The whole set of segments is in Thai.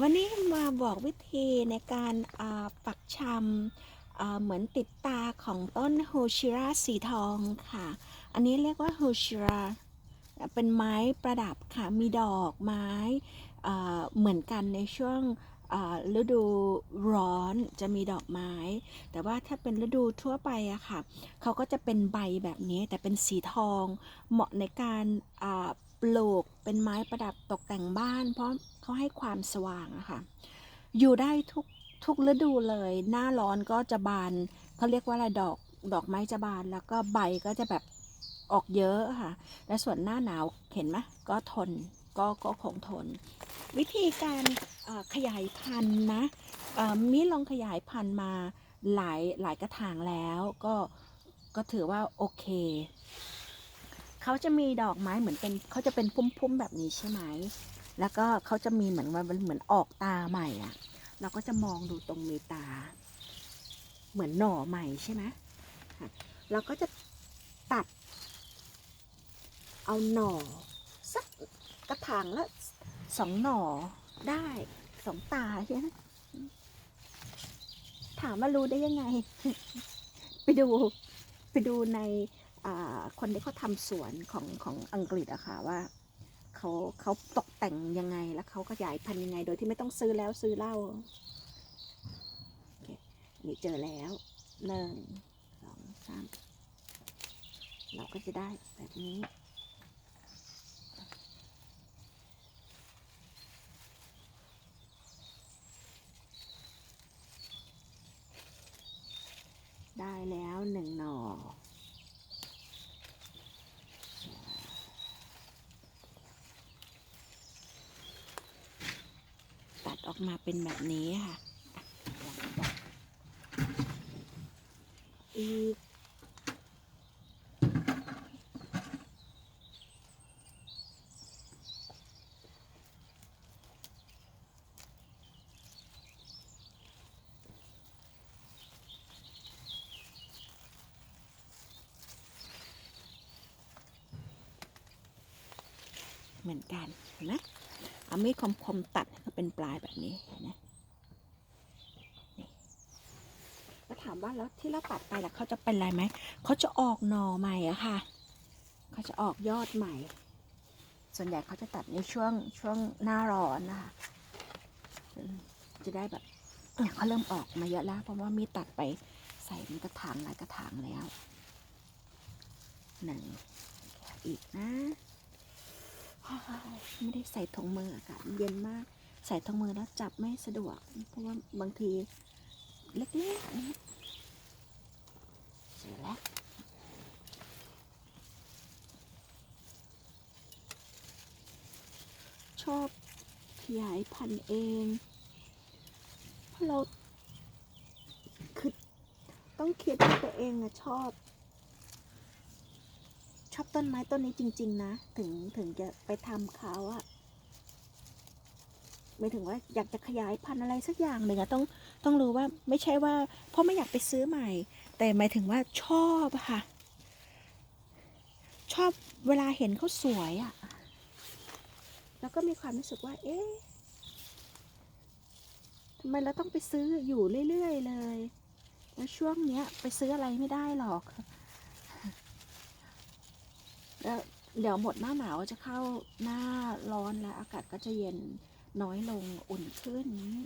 วันนี้มาบอกวิธีในการปักชำเหมือนติดตาของต้นโฮชิราสีทองค่ะ อันนี้เรียกว่าโฮชิราเป็นไม้ประดับค่ะ มีดอกไม้เหมือนกันในช่วง ฤดูร้อนจะมีดอกไม้ แต่ว่าถ้าเป็นฤดูทั่วไปอะค่ะ เขาก็จะเป็นใบแบบนี้แต่เป็นสีทอง เหมาะในการปลูกเป็นไม้ประดับตกแต่งบ้าน เพราะเขาให้ความสว่างอะค่ะ อยู่ได้ทุกทุกฤดูเลย หน้าร้อนก็จะบานเขาเรียกว่าอะไรดอกดอกไม้จะบาน แล้วก็ใบก็จะแบบออกเยอะค่ะ และส่วนหน้าหนาวเห็นไหมก็ทนก็ก็คงทน วิธีการ ขยายพันธุ์นะมิลองขยายพันธุ์มาหลายหลายกระถางแล้วก็ก็ถือว่าโอเคเขาจะมีดอกไม้เหมือนเป็นเขาจะเป็นพุ่มๆแบบนี้ใช่ไหมแล้วก็เขาจะมีเหมือนว่ามันเหมือนออกตาใหม่อะเราก็จะมองดูตรงมีตา เหมือนหน่อใหม่ใช่ไหมเราก็จะตัด เอาหน่อสักกระถางละสองหน่อ ได้สองตาใช่ไหมถามว่ารู้ได้ยังไง ไปดูไปดูในคนที่เขาทำสวนของของอังกฤษอะค่ะว่าเขาเขาตกแต่งยังไงแล้วเขาขยายพันธุ์ยังไง โดยที่ไม่ต้องซื้อแล้วซื้อเหล้าเนี่เจอแล้วหนึ่งสองสามเราก็จะได้แบบนี้ ได้แล้วหนึ่งหน่อ ตัดออก มาเป็นแบบนี้ค่ะอีกเหมือนกันนไหมเอามีดคมๆตัด เป็นปลายแบบนี้นไหมนี่แล้วถามว่าแล้วที่เราตัดไปแล้วเขาจะเป็นอะไรไหม เขาจะออกหน่อใหม่อะค่ะ เขาจะออกยอดใหม่ ส่วนใหญ่เขาจะตัดในช่วงช่วงหน้าร้อนนะคะ จะได้แบบเขาเริ่มออกมาเยอะแล้ว เพราะว่ามีตัดไปใส่มันกระถางหลายกระถางแล้วหนึ่งอีกนะ ไม่ได้ใส่ถุงมืออากาศเย็นมาก ใส่ถุงมือแล้วจับไม่สะดวก เพราะว่าบางทีเล็กๆเสร็จแล้วชอบขยายพันธุ์เองเพราะเราคือต้องคิดว่าตัวเองอะชอบ ชอบต้นไม้ต้นนี้จริง ๆ นะ ถึงถึงจะไปทำเขาอะ ไม่ถึงว่าอยากจะขยายพันธุ์อะไรสักอย่างหนึ่งอะต้องต้องรู้ว่าไม่ใช่ว่าเพราะไม่อยากไปซื้อใหม่ แต่หมายถึงว่าชอบค่ะ ชอบเวลาเห็นเขาสวยอะแล้วก็มีความรู้สึกว่า เอ๊ะทำไมเราต้องไปซื้ออยู่เรื่อยๆเลย แล้วช่วงเนี้ยไปซื้ออะไรไม่ได้หรอกแล้วเดี๋ยวหมดหน้าหนาวจะเข้าหน้าร้อนแล้วอากาศก็จะเย็น น้อยลงอุ่นขึ้นนี้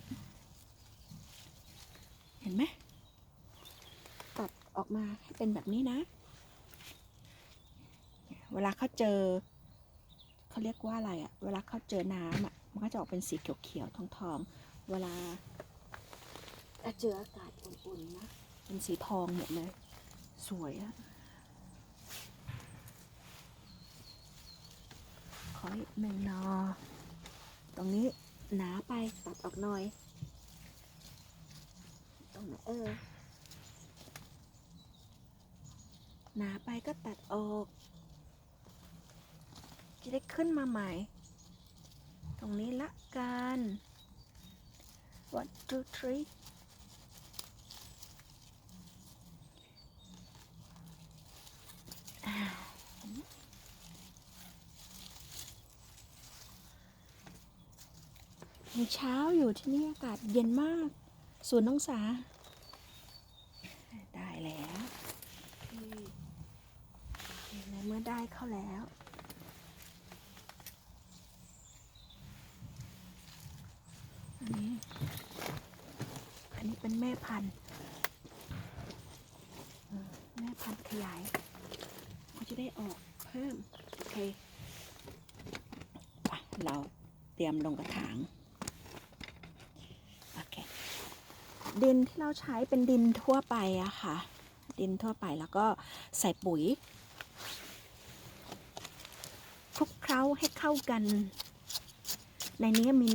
เห็นไหมตัดออกมาให้เป็นแบบนี้นะ เวลาเขาเจอเขาเรียกว่าอะไรอะเวลาเขาเจอน้ำอะมันก็จะออกเป็นสีเขียวๆทองๆ เวลาเจออากาศอุ่นๆนะเป็นสีทองหมดเลยสวยอะขออีกหนึ่งนอ ตรงนี้หนาไปตัดออกหน่อย ตรงไหนเออ หนาไปก็ตัดออก จะได้ขึ้นมาใหม่ ตรงนี้ละกัน one two three อ่า ยัง เช้าอยู่ที่นี่อากาศเย็นมากศูนย์องศาได้แล้วนี่ในเมื่อได้เข้าแล้ว อันนี้ อันนี้เป็นแม่พันธุ์เออแม่พันธุ์ขยายเขาจะได้ออกเพิ่ม โอเคไปเราเตรียมลงกระถาง โอเค ดินที่เราใช้เป็นดินทั่วไปอะค่ะ ดินทั่วไปแล้วก็ใส่ปุ๋ยคลุกเคล้าให้เข้ากัน ในนี้มี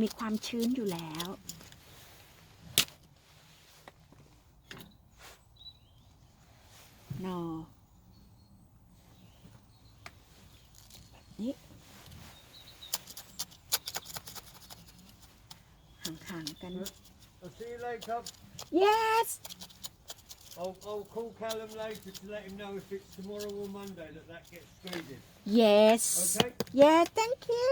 มีความชื้นอยู่แล้วนอแบบนี้ ห่างๆกัน I'll see you later. yes I'll, I'll call Callum later to let him know if it's tomorrow or Monday that that gets screened. yes Okay? yeah thank you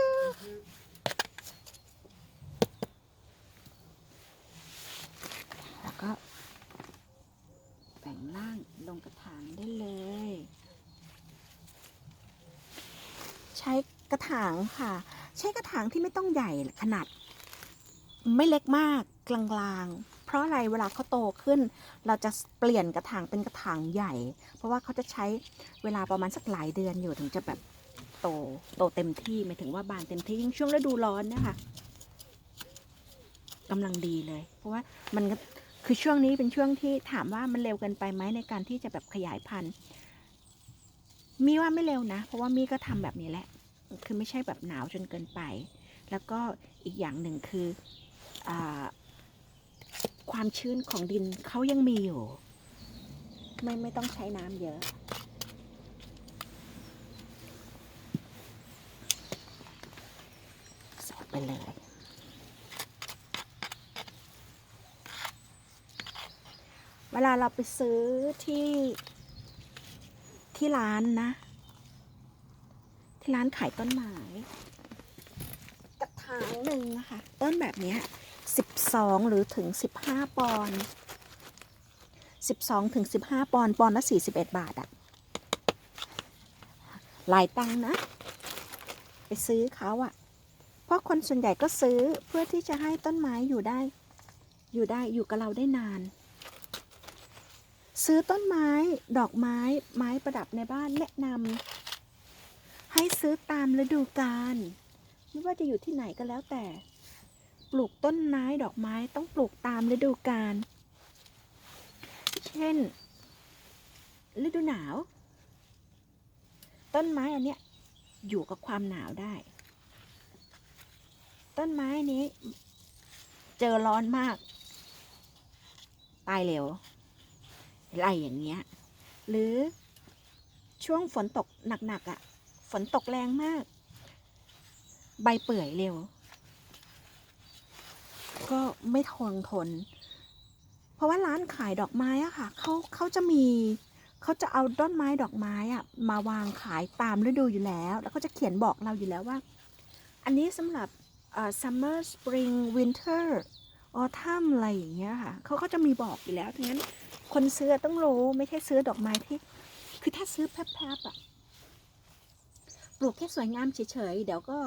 แล้วก็แบ่งล่างลงกระถางได้เลย ใช้กระถางค่ะ ใช้กระถางที่ไม่ต้องใหญ่ขนาด ไม่เล็กมาก กลางๆ เพราะอะไรเวลาเขาโตขึ้น เราจะเปลี่ยนกระถางเป็นกระถางใหญ่ เพราะว่าเขาจะใช้เวลาประมาณสักหลายเดือนอยู่ถึงจะแบบโตโตเต็มที่หมายถึงว่าบานเต็มที่ยิ่งช่วงฤดูร้อนเนะคะกำลังดีเลย เพราะว่ามันคือช่วงนี้เป็นช่วงที่ถามว่ามันเร็วเกินไปไหมในการที่จะแบบขยายพันธุ์ มีว่าไม่เร็วนะ เพราะว่ามีก็ทำแบบนี้แหละ คือไม่ใช่แบบหนาวจนเกินไป แล้วก็อีกอย่างหนึ่งคืออ ความชื้นของดินเขายังมีอยู่ ไม่ไม่ต้องใช้น้ำเยอะใส่ไปเลยเวลาเราไปซื้อที่ที่ร้านนะ ที่ร้านขายต้นไม้กระถางหนึ่งนะคะ ต้นแบบเนี้ ยสิบสองหรือถึงสิบห้าปอนด์สิบสองถึงสิบห้าปอนด์ปอนด์ละสี่สิบเอ็ดบาทอะหลายตังนะ ไปซื้อเขาอะเพราะคนส่วนใหญ่ก็ซื้อเพื่อที่จะให้ต้นไม้อยู่ได้ อยู่ได้อยู่กับเราได้นาน ซื้อต้นไม้ดอกไม้ไม้ประดับในบ้านแนะนำให้ซื้อตามฤดูกาลไม่ว่าจะอยู่ที่ไหนก็แล้วแต่ ปลูกต้นไม้ดอกไม้ต้องปลูกตามฤดูกาล เช่น ฤดูหนาว ต้นไม้อันเนี้ยอยู่กับความหนาวได้ ต้นไม้นี้ เจอร้อนมาก ตายเร็วอะไรอย่างเงี้ย หรือช่วงฝนตกหนักๆอะ่ะ ฝนตกแรงมาก ใบเปื่อยเร็ว ก็ไม่ทนทน เพราะว่าร้านขายดอกไม้อะค่ะเขาเขาจะมีเขาจะเอาต้นไม้ดอกไม้อะมาวางขายตามฤดูอยู่แล้ว แล้วก็จะเขียนบอกเราอยู่แล้วว่า อันนี้สำหรับ summer spring winter autumn อะไรอย่างเงี้ยค่ะเขาก็จะมีบอกอยู่แล้วทั้งนั้นคนซื้อต้องรู้ไม่ใช่ซื้อดอกไม้ที่ คือถ้าซื้อแพบๆอะปลูกแค่สวยงามเฉยๆเดี๋ยวก็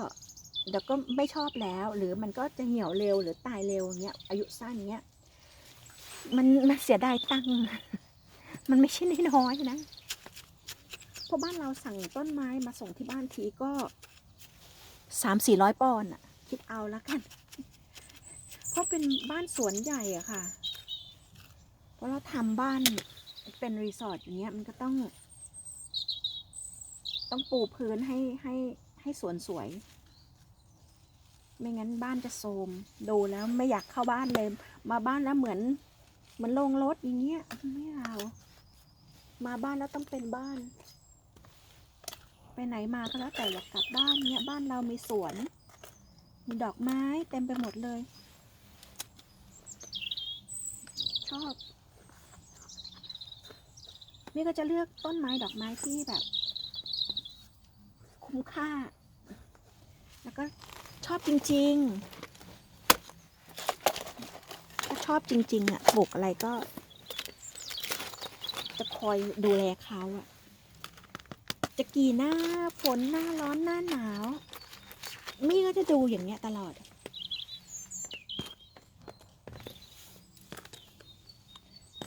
เดี๋ยวก็ไม่ชอบแล้ว หรือมันก็จะเหี่ยวเร็วหรือตายเร็วเงี้ยอายุสั้นเงี้ยมันมันเสียดายตังค์มันไม่ใช่น้อยนะเพราะบ้านเราสั่งต้นไม้มาส่งที่บ้านทีก็สามสี่ร้อยปอนด์อะคิดเอาล้วกัน เพราะเป็นบ้านสวนใหญ่อะค่ะ เพราะเราทำบ้านเป็นรีสอร์ทอย่างเงี้ยมันก็ต้อง ต้องปูพื้นให้ให้ให้สวนสวย ไม่งั้นบ้านจะโทรมดูแล้วไม่อยากเข้าบ้านเลย มาบ้านแล้วเหมือน เหมือนโรงรถอย่างเงี้ยไม่เอามาบ้านแล้วต้องเป็นบ้าน ไปไหนมาก็แล้วแต่อยากกลับบ้านเนี้ยบ้านเรามีสวน มีดอกไม้เต็มไปหมดเลย ชอบ นี่ก็จะเลือกต้นไม้ดอกไม้ที่แบบ คุ้มค่า แล้วก็ ชอบจริงๆชอบจริง ๆ อะปลูกอะไรก็ จะคอยดูแลเขาอะ จะกี่หน้าฝนหน้าร้อนหน้าหนาว มี่ก็จะดูอย่างเงี้ยตลอด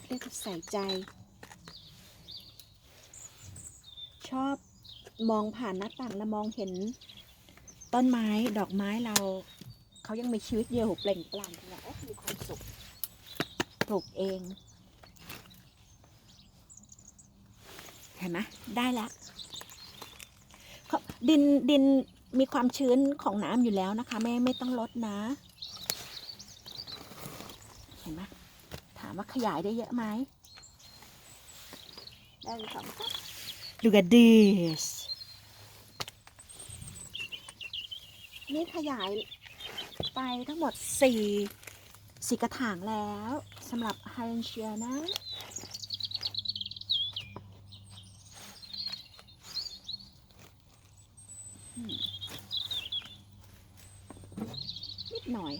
เรียกใส่ใจ ชอบมองผ่านหน้าต่างแล้วมองเห็น ต้นไม้ดอกไม้เรา เขายังมีชีวิตอยู่เปล่งปลั่งเนี่ยมีความสุขปลูกเอง เห็นไหมได้แล้วดินดินมีความชื้นของน้ำอยู่แล้วนะคะ ไม่ไม่ต้องลดนะ เห็นไหมถามว่าขยายได้เยอะไหมได้สองครับ Look at this นี่ขยายไปทั้งหมดสี่สี่กระถางแล้วสำหรับไฮเ a นเชียนะ นิดหน่อย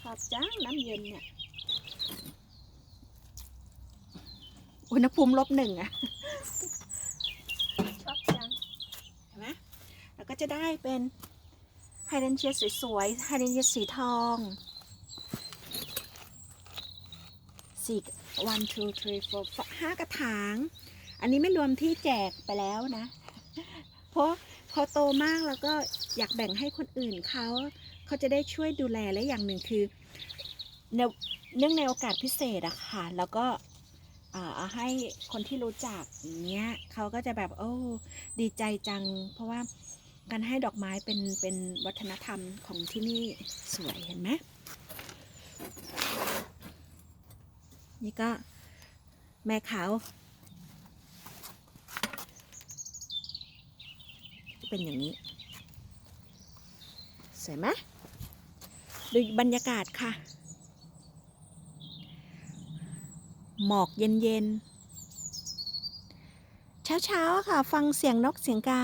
ชอบจ้าน้ำเย็นเนี่ย อุณหภูมิลบหนึ่งอะชอบจังเห็นไหมแล้วก็จะได้เป็นไฮเดนเชียสวยๆไฮเดนเชียสีทองสี่ one two three four ห้ากระถาง อันนี้ไม่รวมที่แจกไปแล้วนะ เพราะพอโตมากแล้วก็อยากแบ่งให้คนอื่นเขา เขาจะได้ช่วยดูแลและอย่างหนึ่งคือเนื่องในโอกาสพิเศษอะค่ะ แล้วก็ เอาให้คนที่รู้จักอย่างเงี้ยเขาก็จะแบบโอ้ดีใจจัง เพราะว่าการให้ดอกไม้เป็นเป็นวัฒนธรรมของที่นี่สวยเห็นไหมนี่ก็แม่เขาเป็นอย่างนี้ สวยไหมดูบรรยากาศค่ะ หมอกเย็นๆ เช้าๆค่ะ ฟังเสียงนกเสียงกา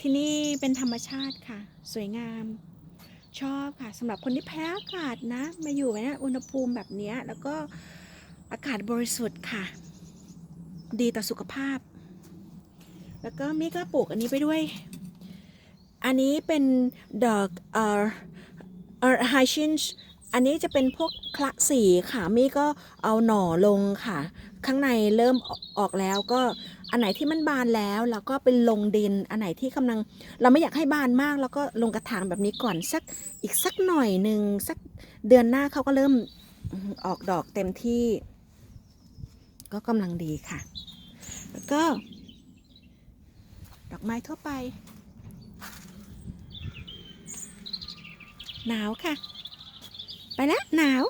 ที่นี่เป็นธรรมชาติค่ะ สวยงาม ชอบค่ะสำหรับคนที่แพ้อากาศนะ มาอยู่ในอุณหภูมิแบบนี้แล้วก็อากาศบริสุทธิ์ค่ะ ดีต่อสุขภาพ แล้วก็มีก็ปลูกอันนี้ไปด้วย อันนี้เป็นดอกเอ่อเอ่อไฮชิน อันนี้จะเป็นพวกคละสีค่ะ มี่ก็เอาหน่อลงค่ะ ข้างในเริ่มออกแล้วก็อันไหนที่มันบานแล้วเราก็เป็นลงดิน อันไหนที่กำลัง เราไม่อยากให้บานมากแล้วก็ลงกระถางแบบนี้ก่อนสักอีกสักหน่อยหนึ่งสักเดือนหน้าเขาก็เริ่มออกดอกเต็มที่ ก็กำลังดีค่ะ แล้วก็ ดอกไม้ทั่วไป หนาวค่ะ ไปแล้วหนาว